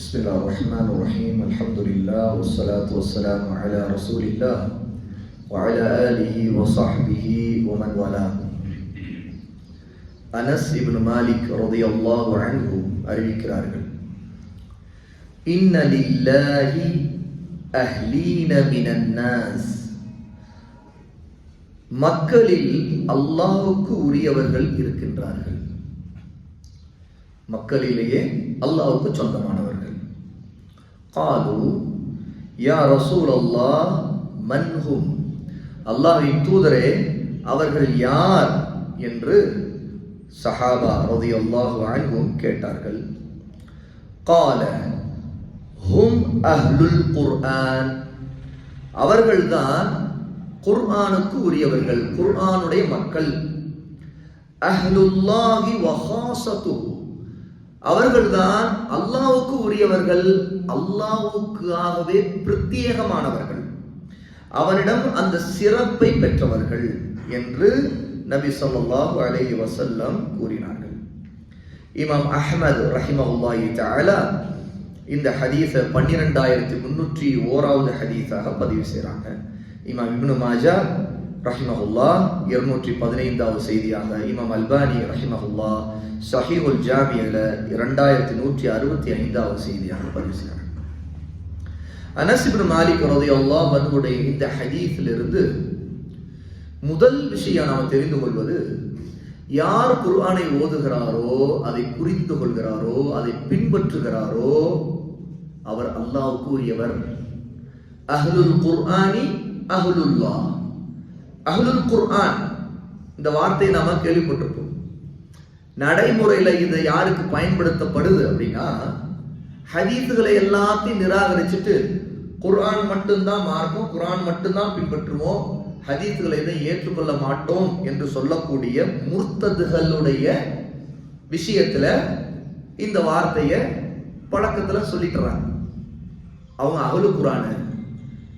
بسم الله الرحمن الرحيم الحمد لله والصلاة والسلام على رسول الله وعلى آله وصحبه ومن والاه அனஸ் இப்னு மாலிக் ரலியல்லாஹு அன்ஹு அறிவிக்கிறார்கள் இன்ன லில்லாஹி அஹ்லீன மினன் நாஸ் மக்களில் அல்லாஹ்வுக்கு உரியவர்கள் இருக்கின்றார்கள் மக்களிலேயே அல்லாஹ்வுக்கு சொந்தமானவர்கள் காலு யா ரசூல் அல்லாஹ் மன்ஹும் அல்லாஹின் தூதரே அவர்கள் யார் என்று சஹாபா ரதியல்லாஹு அன்ஹும் கேட்டார்கள். கால ஹும் அஹ்லுல் குர்ஆன். அவர்கள்தான் குர்ஆனுக்கு உரியவர்கள் குர்ஆனுடைய மக்கள். அஹ்லுல்லாஹி வஹாசத்துஹு அவர்கள்தான் அல்லாவுக்கு உரியவர்கள் அல்லாவுக்காகவே பிரத்யேகமானவர்கள். அவனிடம் அந்த சிறப்பை பெற்றவர்கள் என்று நபி சொல்லாஹு அலைஹி வசல்லம் கூறினார்கள். இமாம் அஹமது ரஹிமஹுல்லாஹி தஆலா இந்த ஹதீஸை பன்னிரெண்டாயிரத்தி முன்னூற்றி ஓராவது ஹதீஸாக பதிவு செய்கிறாங்க இமாம் இப்னு மாஜா ரஹ்மஹுல்லா இருநூற்றி பதினைந்தாவது செய்தியாக இமாம் அல்பானி ரஹிமஹுல்லா சஹீஹுல் ஜாமியில் இரண்டாயிரத்தி நூற்றி அறுபத்தி ஐந்தாவது செய்தியாக பதிவு செய்கிறாங்க அனசிபின் மாலிக் ரதியல்லாஹ் அவர்களுடைய இந்த ஹதீஃபிலிருந்து முதல் விஷயம் நாம் தெரிந்து கொள்வது யார் குர்ஆனை ஓதுகிறாரோ அதை புரிந்து கொள்கிறாரோ அதை பின்பற்றுகிறாரோ அவர் அல்லாஹ் உரியவர் அஹ்லுல் குர்ஆனி அஹ்லுல்லா அகலுல் குர்ஆன். இந்த வார்த்தையை நாம கேள்விப்பட்டிருப்போம். நடைமுறையில இது யாருக்கு பயன்படுத்தப்படுது அப்படின்னா ஹதீஸுகளை எல்லாத்தையும் நிராகரிச்சுட்டு குர்ஆன் மட்டும்தான் மார்க்கும் குர்ஆன் மட்டும்தான் பின்பற்றுவோம் ஹதீஸுகளை எதுவும் ஏற்றுக்கொள்ள மாட்டோம் என்று சொல்லக்கூடிய முர்த்ததுகளுடைய விஷயத்துல இந்த வார்த்தைய பழக்கத்துல சொல்லிட்டுறாங்க. அவங்க அகலு குரானு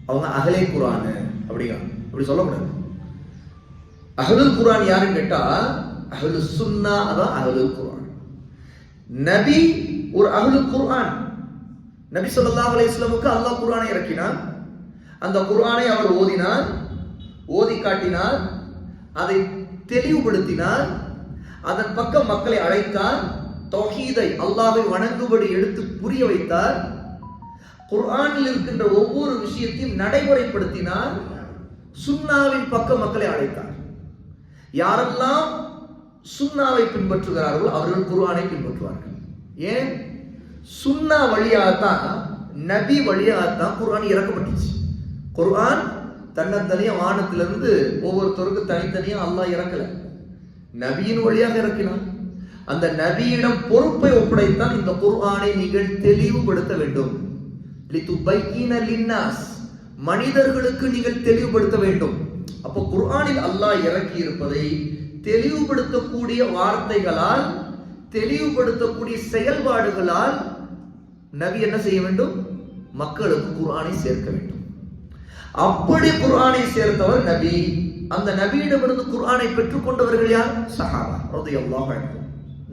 அவங்க அகலே குரானு அப்படிங்க அப்படி சொல்லக்கூடாது. அகலுல் குரான் யாருன்னு கேட்டா அகலு சுன்னா அதான் அகலுல் குரான் நபி ஒரு அகலு குர்ஆன். நபி சொல்லா அலைஹி வஸல்லமுக்கு அல்லாஹ் குர்ஆனை இறக்கினான். அந்த குர்ஆனை அவர் ஓதினார் ஓதி காட்டினார் அதை தெளிவுபடுத்தினார் அதன் பக்கம் மக்களை அழைத்தார் தொகீதை அல்லாஹை வணங்குபடி எடுத்து புரிய வைத்தார் குர்ஆனில் இருக்கின்ற ஒவ்வொரு விஷயத்தையும் நடைமுறைப்படுத்தினார் சுன்னாவின் பக்கம் மக்களை அழைத்தார். யாரெல்லாம் சுண்ணாவை பின்பற்றுகிறார்களோ அவர்கள் குர்ஆனை பின்பற்றுவார்கள். ஏன்? சுன்னா வழியாகத்தான் நபி வழியாகத்தான் குர்ஆன் இறக்கப்பட்டுச்சு. குர்ஆன் தன்னந்தனியா வானத்திலிருந்து ஒவ்வொருத்தருக்கும் தனித்தனியா அல்லாஹ் இறக்கல. நபியின் வழியாக இறக்கினான். அந்த நபியிடம் பொறுப்பை ஒப்படைத்தான் இந்த குர்ஆனை நீங்கள் தெளிவுபடுத்த வேண்டும். மனிதர்களுக்கு நீங்கள் தெளிவுபடுத்த வேண்டும். அப்போ குர்ஆனில் அல்லாஹ் இறக்கி இருப்பதை தெளிவுபடுத்தக்கூடிய வார்த்தைகளால் தெளிவுபடுத்தக்கூடிய செயல்பாடுகளால் நபி என்ன செய்ய வேண்டும்? மக்களுக்கு குர்ஆனை சேர்க்க வேண்டும். அப்படி குர்ஆனை சேர்த்தவர் நபி. அந்த நபியிடமிருந்து குர்ஆனை பெற்றுக்கொண்டவர்கள் யார்? சஹாபா ரலியல்லாஹு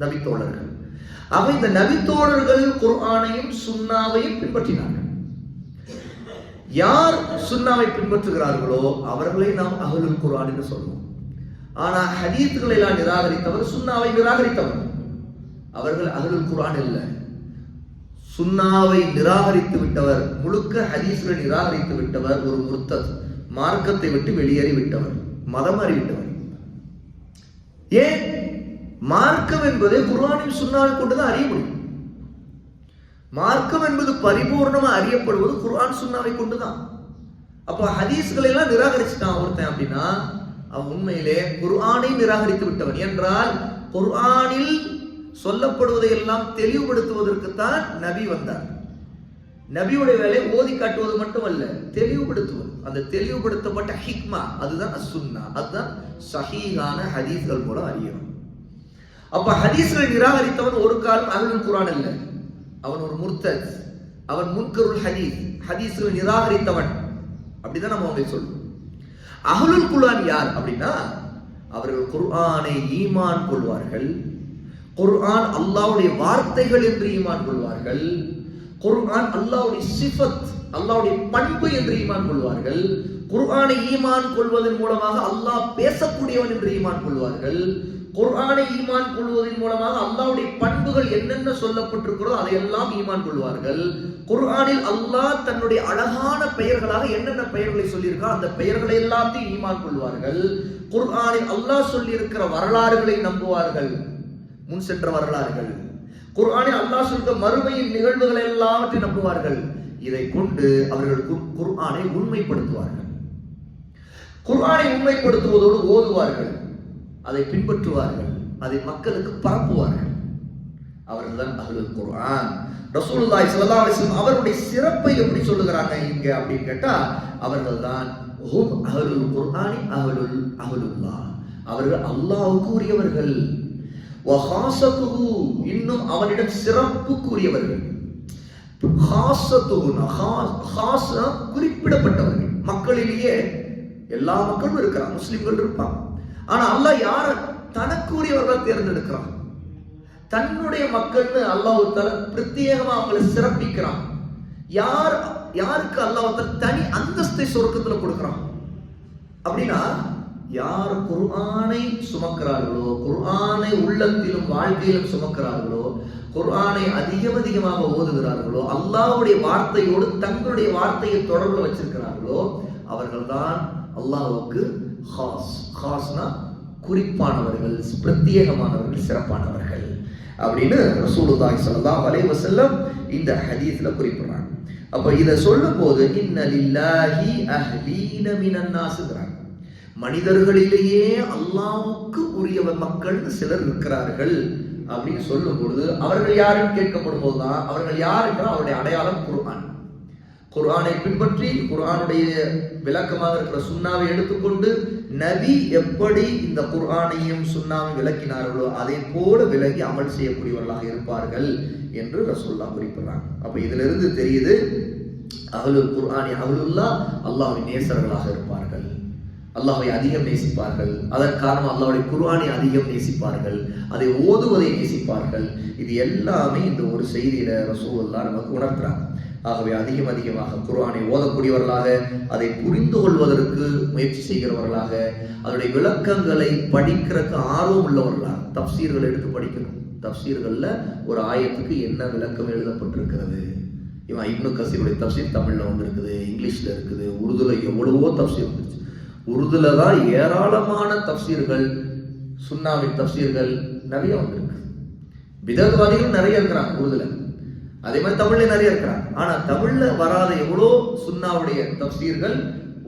நபி தோழர்கள் ஆக இந்த நபி தோழர்கள் குர்ஆனையும் சுன்னாவையும் பின்பற்றினார்கள். யார் சுண்ணாவை பின்பற்றுகிறார்களோ அவர்களை நாம் அகலுல் குரான் என்று சொல்லுவோம் ஆனா ஹதீத்துகளை எல்லாம் நிராகரித்தவர் சுண்ணாவை நிராகரித்தவர். அவர்கள் அகலுல் குரான் இல்லை சுண்ணாவை நிராகரித்து விட்டவர் முழுக்க ஹதீஸ்களை நிராகரித்து விட்டவர் ஒரு முர்த்தத் மார்க்கத்தை விட்டு வெளியேறி விட்டவர் மதம் அறிவிட்டவர் ஏன்? மார்க்கம் என்பது குர்ஆனின் சுண்ணாவை கொண்டுதான் அறிய முடியும். மார்க்கம் என்பது பரிபூர்ணமாக அறியப்படுவது குர்ஆன் சுண்ணாவை கொண்டு தான் அப்போ ஹதீஸ்களை எல்லாம் நிராகரிச்சுட்டான் ஒருத்தன் அப்படின்னா அவன் உண்மையிலே குர்ஆனை நிராகரித்து விட்டவன். என்றால் குர்ஆனில் சொல்லப்படுவதை எல்லாம் தெளிவுபடுத்துவதற்குத்தான் நபி வந்தார். நபியுடைய வேலை ஓதி காட்டுவது மட்டுமல்ல தெளிவுபடுத்துவது. அந்த தெளிவுபடுத்தப்பட்ட ஹிக்மா அதுதான் சுண்ணா அதுதான் சஹீகான ஹதீஸ்கள் மூலம் அறியணும். அப்ப ஹதீஸ்களை நிராகரித்தவன் ஒரு காலம் அகலுல் குரான் இல்லை அவன் ஒரு முர்த்தத் அவன் முன்கருள் ஹதீஸ். ஹதீஸ்களை நிராகரித்தவன். அப்படிதான் நம்ம அவங்க சொல்லுவோம் அகலுல் குலான் யார் அப்படின்னா அவர்கள் குர்ஆனை ஈமான் கொள்வார்கள். குர்ஆன் அல்லாவுடைய வார்த்தைகள் என்று ஈமான் கொள்வார்கள். குர்ஆன் அல்லாவுடைய சிஃபத் அல்லாவுடைய பண்பு என்று ஈமான் கொள்வார்கள். குர்ஆனை ஈமான் கொள்வதன் மூலமாக அல்லாஹ் பேசக்கூடியவன் என்று ஈமான் கொள்வார்கள். குர்ஆனை ஈமான் கொள்வதன் மூலமாக அல்லாவுடைய பண்புகள் என்னென்ன சொல்லப்பட்டிருக்கிறதோ அதையெல்லாம் ஈமான் கொள்வார்கள். குர்ஆனில் அல்லாஹ் தன்னுடைய அழகான பெயர்களாக என்னென்ன பெயர்களை சொல்லியிருக்கா அந்த பெயர்களை எல்லாத்தையும் ஈமான் கொள்வார்கள். குர்ஆனில் அல்லாஹ் சொல்லியிருக்கிற வரலாறுகளை நம்புவார்கள். முன் சென்ற வரலாறுகள். குர்ஆனில் அல்லாஹ் சொல்ற மறுமையின் நிகழ்வுகளை எல்லாவற்றையும் நம்புவார்கள். இதை கொண்டு அவர்கள் குர்ஆனை உண்மைப்படுத்துவார்கள். குர்ஆனை உண்மைப்படுத்துவதோடு ஓதுவார்கள். அதை பின்பற்றுவார்கள். அதை மக்களுக்கு பரப்புவார்கள். அவர்கள்தான் அகலுல் குர்ஆன். ரசூலுல்லாஹி ஸல்லல்லாஹு அலைஹி வஸல்லம் அவருடைய சிறப்பை எப்படி சொல்லுகிறாங்க இங்க அப்படின்னு கேட்டா அவர்கள்தான் ஹும் அகலுல் குர்ஆனி அகலுல் அஹ்லுல்லாஹ். அவர்கள் அல்லாஹ்வுக்கு உரியவர்கள் வஹாசத்துஹு இன்னும் அவனிடம் சிறப்புக்குரியவர்கள். ஹாசத்துஹுனா ஹா- குறிப்பிடப்பட்டவர்கள். மக்களிலேயே எல்லா மக்களும் இருக்கிறான் முஸ்லிம்கள் இருப்பான் ஆனா அல்லாஹ் யார தனக்குரியவர்கள் தேர்ந்தெடுக்கிறான்? தன்னுடைய மக்கள்னு அல்லாஹ் தர பிரத்யேகமா அவங்களை சிறப்பிக்கிறான். யார் யாருக்கு அல்லாஹ் தனி அந்தஸ்தை சொர்க்கத்துல கொடுக்கிறான்? அப்படின்னா யார் குர்ஆனை சுமக்கிறார்களோ குர்ஆனை உள்ளத்திலும் வாழ்க்கையிலும் சுமக்கிறார்களோ குர்ஆனை அதிகம் அதிகமாக ஓதுகிறார்களோ அல்லாஹ்வுடைய வார்த்தையோடு தங்களுடைய வார்த்தையை தொடர்பு வச்சிருக்கிறார்களோ அவர்கள்தான் அல்லாஹுக்கு ஹாஸ் ஹாஸ்னா குறிப்பானவர்கள் பிரத்யேகமானவர்கள் சிறப்பானவர்கள். அப்படின்னு ரசூலுதாய் சொல்லதா அலைஹி செல்லம் இந்த ஹதீஸில் குறிப்பிடுறாங்க. அப்போ இதை சொல்லும்போது போது லில்லாஹி அஹ்லீன மினன் மனிதர்களிலேயே அல்லாவுக்கு உரியவ மக்கள்னு சிலர் இருக்கிறார்கள். அப்படின்னு சொல்லும் பொழுது அவர்கள் யாருன்னு கேட்கப்படும் போதுதான் அவர்கள் யார் அவருடைய அடையாளம் குருவான் குர்ஆனை பின்பற்றி குர்ஆனுடைய விளக்கமாக இருக்கிற சுண்ணாவை எடுத்துக்கொண்டு நபி எப்படி இந்த குர்ஆனையும் சுண்ணாவும் விளக்கினார்களோ அதை போல விலகி அமல் செய்யக்கூடியவர்களாக இருப்பார்கள் என்று ரசூல்லா குறிப்பிடுறாங்க. அப்ப இதுல இருந்து தெரியுது அகலுல் குர்ஆனி அகலுல்லா அல்லாஹின் நேசர்களாக இருப்பார்கள். அல்லாஹை அதிகம் நேசிப்பார்கள். அதன் காரணம் அல்லாவுடைய குர்ஆனை அதிகம் நேசிப்பார்கள். அதை ஓதுவதை நேசிப்பார்கள். இது எல்லாமே இந்த ஒரு செய்தியில ரசூல்லா நமக்கு உணர்த்துறாங்க. ஆகவே அதிகம் அதிகமாக குரானை ஓதக்கூடியவர்களாக அதை புரிந்து கொள்வதற்கு முயற்சி செய்கிறவர்களாக அதனுடைய விளக்கங்களை படிக்கிறதுக்கு ஆர்வம் உள்ளவர்களாக தப்சீர்கள் எடுத்து படிக்கணும். தப்சீர்களில் ஒரு ஆயத்துக்கு என்ன விளக்கம் எழுதப்பட்டிருக்கிறது? இவன் இப்னு கசீருடைய தப்சீர் தமிழில் வந்திருக்குது இங்கிலீஷில் இருக்குது உருதுல எவ்வளவோ தப்சீர் வந்துருச்சு. உருதுல தான் ஏராளமான தப்சீர்கள் சுன்னாவின் தப்சீர்கள் நிறைய வந்திருக்கு. விதத்வாதிகள் நிறைய இருக்கிறாங்க உருதுல. அதே மாதிரி தமிழ்ல நிறைய இருக்கிறாங்க. ஆனா தமிழ்ல வராத எவ்வளோ சுன்னாவுடைய தப்சீர்கள்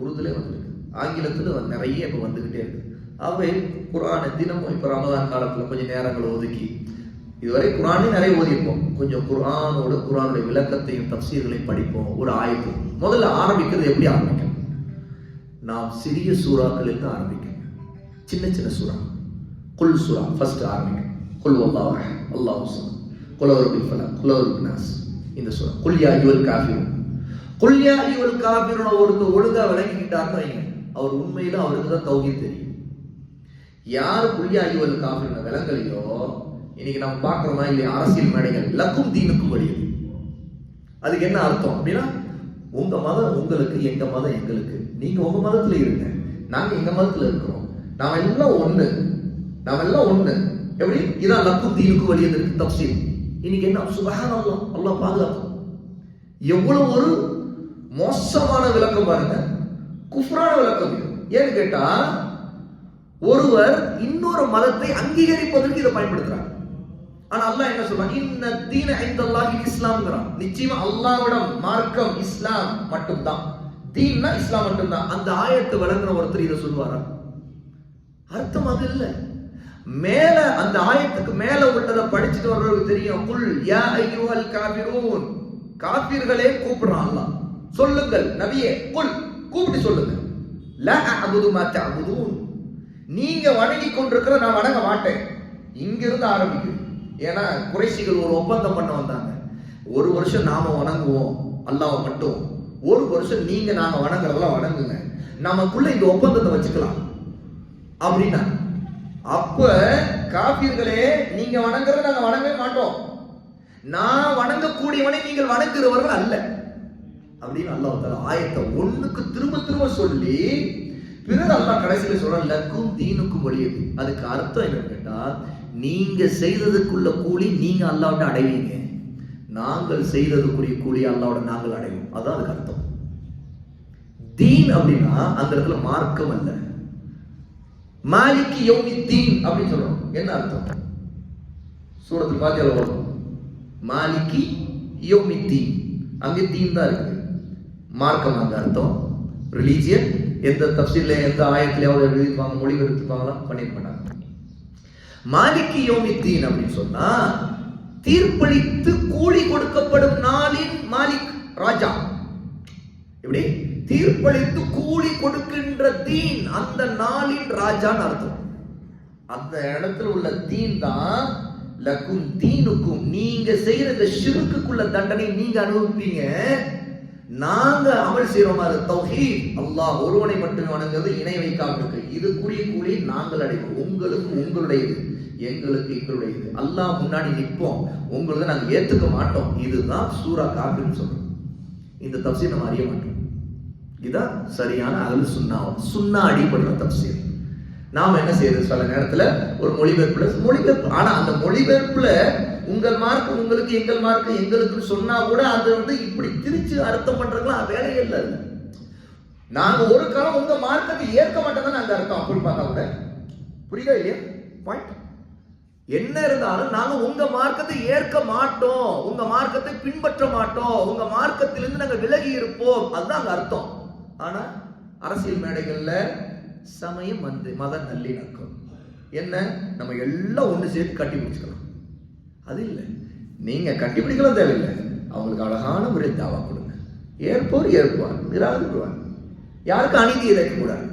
உருதுல வந்திருக்கு. ஆங்கிலத்துல நிறைய இப்ப வந்துகிட்டே இருக்கு. அவை குரானை தினமும் இப்ப ரமதான் காலத்துல கொஞ்சம் நேரங்களை ஒதுக்கி இதுவரை குரானே நிறைய ஓதிப்போம் கொஞ்சம் குரானோட குரானுடைய விளக்கத்தையும் தப்சீர்களையும் படிப்போம். ஒரு ஆய்வு முதல்ல ஆரம்பிக்கிறது எப்படி ஆரம்பிக்கணும்? நாம் சிறிய சூறாக்களிலிருந்து ஆரம்பிக்கணும். சின்ன சின்ன சூறா குல் சூறா ஃபர்ஸ்ட் ஆரம்பிக்கும் குல் அல்லாஹ் அல்லாஹ் குலவர் பில் குலவர் பில் நாஸ் இந்த சூறா குல்யா யுவல் அய்யுல் குல்யா யுவல் யா அய்யுல் காஃபிரூன் ஒருத்தர் ஒழுங்கா விளங்கிக்கிட்டாருன்னு வைங்க அவர் உண்மையில அவருக்கு தான் தௌஹீத் தெரியும். யார் குல்யா யுவல் காஃபிர் விளங்கலையோ இன்னைக்கு நம்ம பார்க்குறோமா இல்லையா அரசியல் மேடைகள் லக்கும் தீனுக்கும் வழியது. அதுக்கு என்ன அர்த்தம் அப்படின்னா உங்க மதம் உங்களுக்கு எங்க மதம் எங்களுக்கு. நீங்க உங்க மதத்துல இருங்க. நாங்க எங்க மதத்துல இருக்கிறோம். நாம எல்லாம் ஒண்ணு. நாம எல்லாம் ஒண்ணு. எப்படி? இதான் லக்கும் தீனுக்கும் வழியது. தப்சீல் இன்னைக்கு என்ன? சுபஹான் அல்லா அல்லாஹ் பாதுகாக்கும் எவ்வளவு ஒரு மோசமான விளக்கம் பாருங்க. குஃப்ரான விளக்கம் ஏன்னு கேட்டா ஒருவர் இன்னொரு மதத்தை அங்கீகரிப்பதற்கு இதை பயன்படுத்துறாங்க. ஆனா அல்லாஹ் என்ன சொல்றான்? இன்ன தீன ஐந்தல்லாஹி இஸ்லாம்ங்கிறான். நிச்சயமா அல்லாவிடம் மார்க்கம் இஸ்லாம் மட்டும்தான். தீன்னா இஸ்லாம் மட்டும்தான். அந்த ஆயத்தை வழங்குற ஒருத்தர் இதை சொல்லுவாரா? அர்த்தம் அது இல்லை. மேல அந்த ஆயத்துக்கு மேல உள்ளதை படிச்சுட்டு வர்றவருக்கு தெரியும். குல் யா ஐயுவல் காபிரூன் காபிர்களே கூப்பிடுறான் அல்லாஹ். சொல்லுங்கள் நபியே குல். கூப்பிட்டு சொல்லுங்க. ல அபுது மாத்த அபுதூன் நீங்க வணங்கி கொண்டிருக்கிற நான் வணங்க மாட்டேன். இங்கிருந்து ஆரம்பிக்குது. ஏன்னா குறைசிகள் ஒரு ஒப்பந்தம் பண்ண வந்தாங்க. ஒரு வருஷம் நாம வணங்குவோம் அல்லாவை மட்டும். ஒரு வருஷம் நீங்க நாங்க வணங்குறதெல்லாம் வணங்குங்க. நமக்குள்ள இந்த ஒப்பந்தத்தை வச்சுக்கலாம். அப்படின்னா அப்ப காபீர்களே நீங்க வணங்குறத நாங்க வணங்கவே மாட்டோம். நான் வணங்கக்கூடியவனை நீங்கள் வணங்குகிறவர்கள் அல்ல. அப்படின்னு அல்லாஹ் தாலா ஆயத்தை ஒண்ணுக்கு திரும்ப திரும்ப சொல்லி பிறர் அல்லாஹ் கடைசியில சொல்ற லக்கும் தீனுக்கும் ஒழியது அதுக்கு அர்த்தம் என்னன்னு கேட்டா நீங்க செய்ததுக்குள்ள கூலி நீங்க அல்லாவிட்ட அடைவீங்க. நாங்கள் செய்ததுக்குரிய கூலி அல்லாவோட நாங்கள் அடைவோம். அதான் அதுக்கு அர்த்தம். தீன் அப்படின்னா அந்த இடத்துல மார்க்கம் அல்ல. மாலிக்கு யௌமி தீன் அப்படின்னு சொல்றோம். என்ன அர்த்தம்? சூரத்தில் பாத்தியால வரும் மாலிக்கி யோமி தீன் அங்கே தீன் தான் இருக்கு மார்க்கம் அந்த அர்த்தம். ரிலீஜியன் எந்த தப்சீல்ல எந்த ஆயத்திலேயாவது எழுதிப்பாங்க மொழிபெயர்த்துப்பாங்களா பண்ணிருக்க மாட்டாங்க மாலிக்கி யோமி தீன் அப்படின்னு சொன்னா தீர்ப்பளித்து கூலி கொடுக்கப்படும் நாளின் மாலிக் ராஜா எப்படி தீர்ப்பளித்து கூலி கொடுக்கின்ற தீன் அந்த நாளின் ராஜான்னு அர்த்தம். அந்த இடத்துல உள்ள தீன் தான் லக்கும் தீனுக்கும். நீங்க செய்யற இந்த ஷிருக்குக்குள்ள தண்டனை நீங்க அனுபவிப்பீங்க. நாங்க அமல் செய்யறோமா தௌஹி அல்லாஹ் ஒருவனை மட்டும் வணங்குறது இணை வைக்காம இருக்கு இதுக்குரிய கூலி நாங்கள் அடைவோம். உங்களுக்கு உங்களுடையது எங்களுக்கு எங்களுடையது. அல்லாஹ் முன்னாடி நிற்போம். உங்களுக்கு நாங்கள் ஏத்துக்க மாட்டோம். இதுதான் சூரா காபின்னு சொல்றோம். இந்த தப்சி நம்ம அறிய மாட்டோம். இதுதான் சரியான அகல் சுண்ணா சுண்ணா அடிப்படையில் தப்சீர். நாம் என்ன செய்யறது? சில நேரத்தில் ஒரு மொழிபெயர்ப்புல மொழிபெயர்ப்பு ஆனால் அந்த மொழிபெயர்ப்புல உங்கள் மார்க் உங்களுக்கு எங்கள் மார்க் எங்களுக்கு சொன்னா கூட அது வந்து இப்படி திரிச்சு அர்த்தம் பண்றதுலாம் வேலையே இல்லை. நாங்கள் நாங்க ஒரு காலம் உங்க மார்க்கத்தை ஏற்க மாட்டோம் அந்த அர்த்தம். அப்படி பார்த்தா கூட புரியுதா இல்லையா? பாயிண்ட் என்ன இருந்தாலும் நாங்க உங்க மார்க்கத்தை ஏற்க மாட்டோம். உங்க மார்க்கத்தை பின்பற்ற மாட்டோம். உங்க மார்க்கத்திலிருந்து நாங்க விலகி இருப்போம். அதுதான் அந்த அர்த்தம். ஆனால் அரசியல் மேடைகளில் சமயம் வந்து மத நல்லிணக்கம் என்ன? நம்ம எல்லாம் ஒன்று சேர்த்து கட்டி பிடிச்சிக்கலாம். அது இல்லை. நீங்கள் கட்டிப்பிடிக்கலாம் தேவையில்லை. அவங்களுக்கு அழகான முறை தாவா கொடுங்க. ஏற்போர் ஏற்பார் நிராகரிப்பார். யாருக்கும் அநீதி இழைக்கக்கூடாது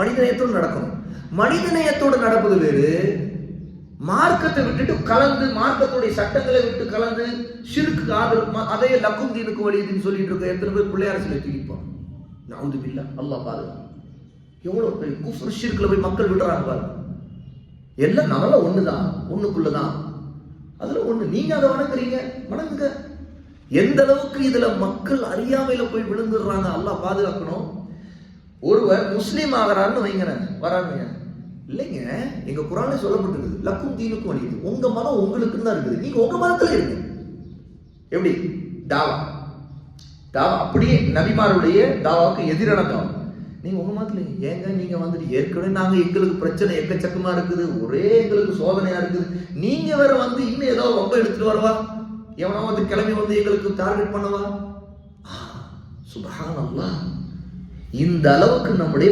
மனிதநேயத்தோடு நடக்கணும். மனிதநேயத்தோடு நடப்பது வேறு. மார்க்கத்தை விட்டுட்டு கலந்து மார்க்கத்துடைய சட்டங்களை விட்டு கலந்து சிறுக்கு ஆதரவு அதையே அதே லக்கும் தீனுக்கு வழியுதுன்னு சொல்லிட்டு இருக்க எத்தனை பேர் பிள்ளையார சிலை தூக்கிப்பான் நவுது பில்லா அல்லா பாருங்க எவ்வளோ பெரிய குஃபர் போய் மக்கள் விடுறாங்க பாருங்க. எல்லாம் நம்மளாம் ஒன்றுக்குள்ளே தான் அதில் ஒன்று நீங்கள் அதை வணங்குறீங்க வணங்குங்க. எந்த அளவுக்கு இதில் மக்கள் அறியாமையில் போய் விழுந்துடுறாங்க அல்லா பாதுகாக்கணும். ஒருவர் முஸ்லீம் ஆகிறாருன்னு வைங்கிறேன் வராங்க இல்லைங்க எங்க குரானே சொல்லப்பட்டிருக்குது லக்கும் தீனுக்கும் வழியுது உங்க மதம் உங்களுக்குன்னு தான் இருக்குது. நீங்க உங்க மதத்துல இருக்கு எப்படி? தாவா. தாவா அப்படியே நபிமாருடைய தாவாவுக்கு எதிரான தாவா நீங்க உங்க மாதிரி ஏங்க நீங்க வந்துட்டு ஏற்கனவே நாங்க எங்களுக்கு பிரச்சனை எக்கச்சக்கமா இருக்குது. ஒரே எங்களுக்கு சோதனையா இருக்குது. நீங்க வேற வந்து இன்னும் ஏதோ ரொம்ப எடுத்துட்டு வரவா? எவனோ வந்து கிளம்பி வந்து எங்களுக்கு டார்கெட் பண்ணவா? சுபஹானல்லாஹ் இந்த அளவுக்கு நம்முடைய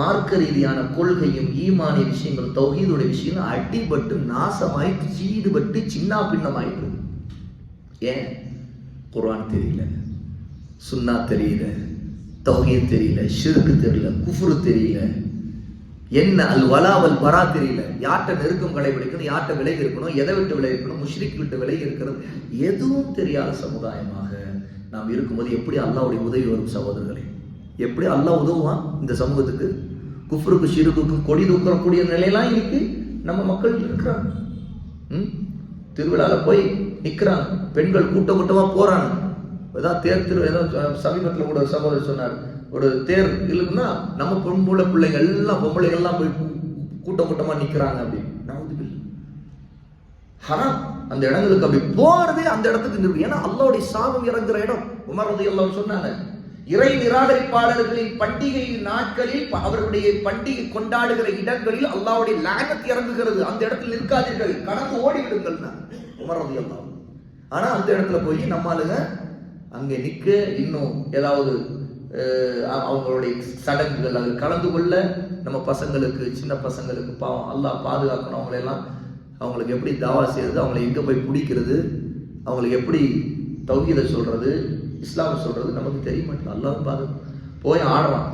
மார்க்க ரீதியான கொள்கையும் ஈமானிய விஷயங்கள் தௌஹீதுடைய விஷயம் அடிபட்டு நாசமாய் சீடுபட்டு சின்ன பின்னமாயிட்டு ஏன்? குரான் தெரியல. சுண்ணா தெரியல தொகையை தெரியல ஷிருக்கு தெரியல குஃப்ரு தெரியல. என்ன அல் வலாவல் வரா தெரியல. யார்கிட்ட நெருக்கம் கடைபிடிக்கணும் யார்கிட்ட விலகி இருக்கணும் எதை விட்டு விலகி இருக்கணும் முஷ்ரிக் விட்டு விலகி இருக்கிறது எதுவும் தெரியாத சமுதாயமாக நாம் இருக்கும்போது எப்படி அல்லாவுடைய உதவி வரும் சகோதரர்களே? எப்படி அல்லாஹ் உதவுவான் இந்த சமூகத்துக்கு? குஃப்ருக்கு ஷிருக்குக்கும் கொடி தூக்கக்கூடிய நிலையெல்லாம் இருக்கு. நம்ம மக்கள் இருக்கிறாங்க. ம்? போய் நிற்கிறாங்க பெண்கள் கூட்ட கூட்டமாக போகிறாங்க ஏதாவது தேர் திரு ஏதோ சமீபத்தில் கூட ஒரு சகோதரர் சொன்னார். ஒரு தேர் இல்லைன்னா நம்ம பொம்பளை பிள்ளைங்க எல்லாம் பொம்பளைகள்லாம் போய் கூட்டம் கூட்டமாக நிற்கிறாங்க அப்படின்னு. நவுதுபில் ஹராம். அந்த இடங்களுக்கு அப்படி போறதே அந்த இடத்துக்கு நிறுவு ஏன்னா அல்லாவுடைய சாபம் இறங்குற இடம். உமரது எல்லாம் சொன்னாங்க இறை நிராகரிப்பாளர்களின் பண்டிகை நாட்களில் அவருடைய அவர்களுடைய பண்டிகை கொண்டாடுகிற இடங்களில் அல்லாவுடைய லாகத் இறங்குகிறது. அந்த இடத்தில் நிற்காதீர்கள். கடந்து ஓடிவிடுங்கள் உமரது எல்லாம் ஆனா அந்த இடத்துல போய் நம்ம ஆளுங்க அங்கே நிற்க இன்னும் ஏதாவது அவங்களுடைய சடங்குகள் அதில் கலந்து கொள்ள நம்ம பசங்களுக்கு சின்ன பசங்களுக்கு பாவம் எல்லாம் பாதுகாக்கணும். அவங்களெல்லாம் அவங்களுக்கு எப்படி தாவா செய்யறது அவங்கள எங்கே போய் பிடிக்கிறது அவங்களுக்கு எப்படி தௌஹீதை சொல்கிறது இஸ்லாமை சொல்கிறது நமக்கு தெரிய மாட்டேங்குது. எல்லாரும் பாது போய் ஆடுறான்.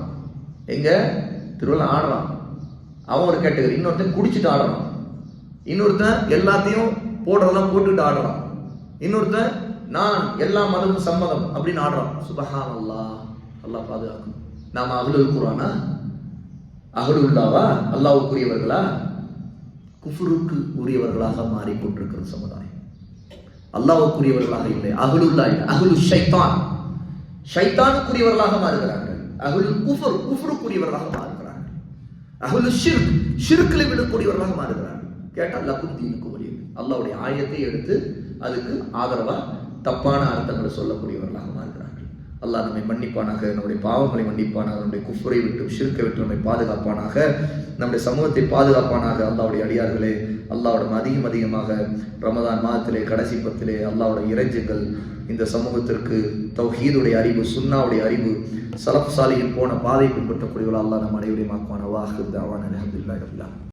எங்கே? திருவிழா ஆடுறான். அவன் ஒரு கேட்டகரி. இன்னொருத்தன் குடிச்சிட்டு ஆடுறான். இன்னொருத்தன் எல்லாத்தையும் போடுறதெல்லாம் போட்டுக்கிட்டு ஆடுறான். இன்னொருத்தன் நான் எல்லா மதமும் சம்மதம் அப்படின்னு ஆடுறான். சுபஹான் அல்லாஹ் அல்லாஹ் பாதுகாக்கும் நாம அகலுல் குரானா அகலுல்லாவா? அல்லாவுக்குரியவர்களா குஃபுருக்கு உரியவர்களாக மாறிக்கொண்டிருக்கிற சமுதாயம். அல்லாவுக்குரியவர்களாக இல்லை. அகலுல்லா இல்லை. அகலு ஷைத்தான். ஷைத்தானுக்குரியவர்களாக மாறுகிறார்கள். அகலு குஃபுர் குஃபுருக்குரியவர்களாக மாறுகிறார்கள். அகலு ஷிர்க் ஷிர்க்கில் விடக்கூடியவர்களாக மாறுகிறார்கள். கேட்டால் லக்கும் தீனுக்கு வழி அல்லாவுடைய ஆயத்தை எடுத்து அதுக்கு ஆதரவா தப்பான அர்த்தங்களை சொல்லக்கூடியவர்களாக மாறுகிறார்கள். அல்லாஹ் நம்மை மன்னிப்பானாக நம்முடைய பாவங்களை மன்னிப்பானாக நம்முடைய குஃபரை விட்டு சிறுக்கை விட்டு நம்மை பாதுகாப்பானாக நம்முடைய சமூகத்தை பாதுகாப்பானாக அல்லாவுடைய அடியார்களே அல்லாவுடன் அதிகம் அதிகமாக ரமதான் மாதத்திலே கடைசி பத்திலே அல்லாஹ்வுடைய இறைஞ்சுங்கள். இந்த சமூகத்திற்கு தௌஹீதுடைய அறிவு சுன்னாவுடைய அறிவு சலப் சாலியின் போன பாதை பின்பற்றக்கூடியவர்கள் அல்லாஹ் நம் அனைவரையும் ஆக்குவான வாஹிர் தாவான் அலமதுல்லாஹ்